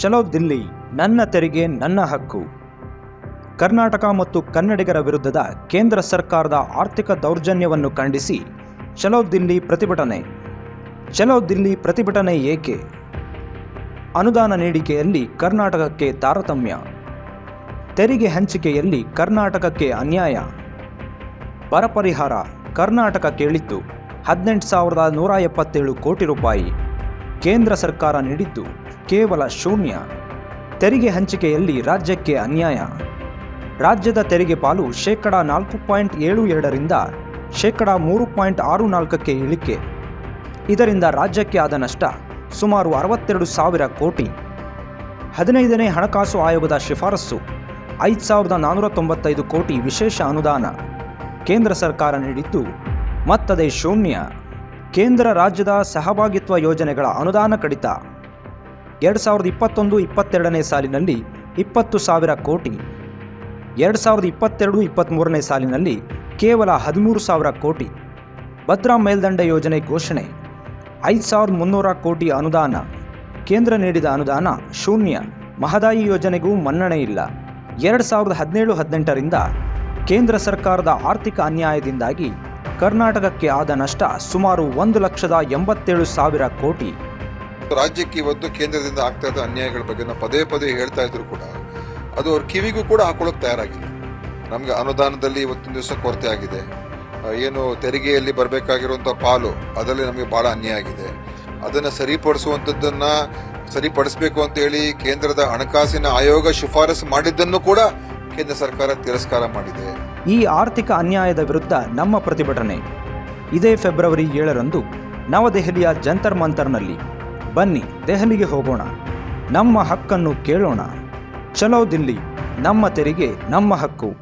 ಚಲೋ ದಿಲ್ಲಿ, ನನ್ನ ತೆರಿಗೆ ನನ್ನ ಹಕ್ಕು. ಕರ್ನಾಟಕ ಮತ್ತು ಕನ್ನಡಿಗರ ವಿರುದ್ಧದ ಕೇಂದ್ರ ಸರ್ಕಾರದ ಆರ್ಥಿಕ ದೌರ್ಜನ್ಯವನ್ನು ಖಂಡಿಸಿ ಚಲೋ ದಿಲ್ಲಿ ಪ್ರತಿಭಟನೆ. ಚಲೋ ದಿಲ್ಲಿ ಪ್ರತಿಭಟನೆ ಏಕೆ? ಅನುದಾನ ನೀಡಿಕೆಯಲ್ಲಿ ಕರ್ನಾಟಕಕ್ಕೆ ತಾರತಮ್ಯ. ತೆರಿಗೆ ಹಂಚಿಕೆಯಲ್ಲಿ ಕರ್ನಾಟಕಕ್ಕೆ ಅನ್ಯಾಯ. ಬರ ಪರಿಹಾರ ಕರ್ನಾಟಕ ಕೇಳಿತ್ತು. ಹದಿನೆಂಟು ಸಾವಿರದ ನೂರ ಎಪ್ಪತ್ತೇಳು ಕೋಟಿ ರೂಪಾಯಿ ಕೇಂದ್ರ ಸರ್ಕಾರ ನೀಡಿದ್ದು. ಕೇವಲ ಶೂನ್ಯ. ತೆರಿಗೆ ಹಂಚಿಕೆಯಲ್ಲಿ ರಾಜ್ಯಕ್ಕೆ ಅನ್ಯಾಯ. ರಾಜ್ಯದ ತೆರಿಗೆ ಪಾಲು ಶೇಕಡ ನಾಲ್ಕು ಪಾಯಿಂಟ್ ಏಳು ಎರಡರಿಂದ ಶೇಕಡ ಮೂರು ಪಾಯಿಂಟ್ ಆರು ನಾಲ್ಕಕ್ಕೆ ಇಳಿಕೆ. ಇದರಿಂದ ರಾಜ್ಯಕ್ಕೆ ಆದ ನಷ್ಟ ಸುಮಾರು ಅರವತ್ತೆರಡು ಸಾವಿರ ಕೋಟಿ. ಹದಿನೈದನೇ ಹಣಕಾಸು ಆಯೋಗದ ಶಿಫಾರಸ್ಸು ಐದು ಸಾವಿರದ ನಾನ್ನೂರ ತೊಂಬತ್ತೈದು ಕೋಟಿ ವಿಶೇಷ ಅನುದಾನ. ಕೇಂದ್ರ ಸರ್ಕಾರ ನೀಡಿದ್ದು ಮತ್ತದೇ ಶೂನ್ಯ. ಕೇಂದ್ರ ರಾಜ್ಯದ ಸಹಭಾಗಿತ್ವ ಯೋಜನೆಗಳ ಅನುದಾನ ಕಡಿತ. ಎರಡು ಸಾವಿರದ ಇಪ್ಪತ್ತೊಂದು ಇಪ್ಪತ್ತೆರಡನೇ ಸಾಲಿನಲ್ಲಿ ಇಪ್ಪತ್ತು ಸಾವಿರ ಕೋಟಿ. ಎರಡು ಸಾವಿರದ ಇಪ್ಪತ್ತೆರಡು ಇಪ್ಪತ್ತ್ಮೂರನೇ ಸಾಲಿನಲ್ಲಿ ಕೇವಲ ಹದಿಮೂರು ಸಾವಿರ ಕೋಟಿ. ಭದ್ರಾ ಮೇಲ್ದಂಡ ಯೋಜನೆ ಘೋಷಣೆ. ಐದು ಸಾವಿರದ ಮುನ್ನೂರ ಕೋಟಿ ಅನುದಾನ. ಕೇಂದ್ರ ನೀಡಿದ ಅನುದಾನ ಶೂನ್ಯ. ಮಹದಾಯಿ ಯೋಜನೆಗೂ ಮನ್ನಣೆ ಇಲ್ಲ. ಎರಡು ಸಾವಿರದ ಹದಿನೇಳು ಹದಿನೆಂಟರಿಂದ ಕೇಂದ್ರ ಸರ್ಕಾರದ ಆರ್ಥಿಕ ಅನ್ಯಾಯದಿಂದಾಗಿ ಕರ್ನಾಟಕಕ್ಕೆ ಆದ ನಷ್ಟ ಸುಮಾರು ಒಂದು ಲಕ್ಷದ ಎಂಬತ್ತೇಳು ಸಾವಿರ ಕೋಟಿ. ರಾಜ್ಯಕ್ಕೆ ಇವತ್ತು ಕೇಂದ್ರದಿಂದ ಆಗ್ತಾ ಇದ್ದ ಅನ್ಯಾಯಗಳ ಬಗ್ಗೆ ನಾವು ಪದೇ ಪದೇ ಹೇಳ್ತಾ ಇದ್ರು ಕೂಡ, ಅದು ಅವ್ರ ಕಿವಿಗೂ ಕೂಡ ಹಾಕೊಳ್ಳೋಕೆ ತಯಾರಾಗಿಲ್ಲ. ನಮಗೆ ಅನುದಾನದಲ್ಲಿ ಇವತ್ತಿನ ದಿವಸ ಕೊರತೆ ಆಗಿದೆ. ಏನು ತೆರಿಗೆಯಲ್ಲಿ ಬರಬೇಕಾಗಿರುವಂಥ ಪಾಲು, ಅದರಲ್ಲಿ ನಮಗೆ ಭಾಳ ಅನ್ಯಾಯ ಆಗಿದೆ. ಅದನ್ನು ಸರಿಪಡಿಸುವಂಥದ್ದನ್ನು ಸರಿಪಡಿಸಬೇಕು ಅಂತ ಹೇಳಿ ಕೇಂದ್ರದ ಹಣಕಾಸಿನ ಆಯೋಗ ಶಿಫಾರಸು ಮಾಡಿದ್ದನ್ನು ಕೂಡ ಕೇಂದ್ರ ಸರ್ಕಾರ ತಿರಸ್ಕಾರ ಮಾಡಿದೆ. ಈ ಆರ್ಥಿಕ ಅನ್ಯಾಯದ ವಿರುದ್ಧ ನಮ್ಮ ಪ್ರತಿಭಟನೆ. ಇದೇ ಫೆಬ್ರವರಿ ಏಳರಂದು ನವದೆಹಲಿಯ ಜಂತರ್ ಮಂತರ್ನಲ್ಲಿ ಬನ್ನಿ ದೆಹಲಿಗೆ ಹೋಗೋಣ. ನಮ್ಮ ಹಕ್ಕನ್ನು ಕೇಳೋಣ. ಚಲೋ ದಿಲ್ಲಿ ನಮ್ಮ ತೆರಿಗೆ ನಮ್ಮ ಹಕ್ಕು.